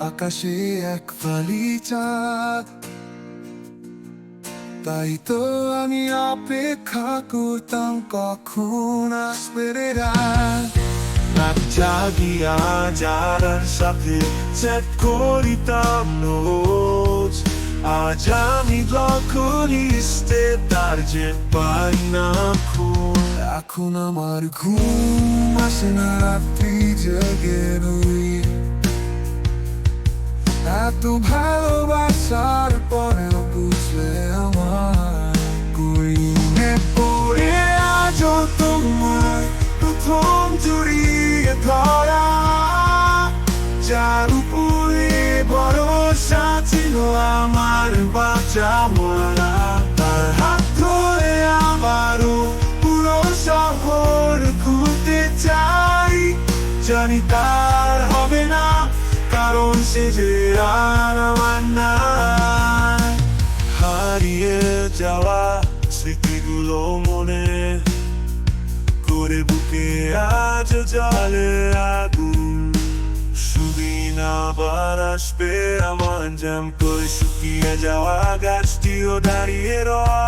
আকাশে এক ফালি চাঁদ। তাই তো আমি অপেক্ষা করতাম, কখন আসবে রে রাত? রাত জাগিয়া যারার সাথে সেট করিতাম নোজ আজ আমি ইস্তে তার যে পাই না খুন। এখন আমার ঘুম আসে না, রাত্রি জেগে রই এত ভালোবাসার পরেও বুঝলে আমার গুইনে পড়ে আজও তোমার প্রথম জড়িয়ে ধরা। যার উপরে ভরসা ছিল আমার বাঁচা মরা। তার হাত ধরে আবারও পুরো শহর ঘুরতে চাই। জানি তার কারণ সে যে আর আমার না হারিয়ে যাওয়া স্মৃতিগুলো মনে করে বুকে আজ জলে আগুন সুদিন আবার আসবে আমার জাম করে শুকিয়ে যাওয়া গাছটিও দাঁড়িয়ে রয়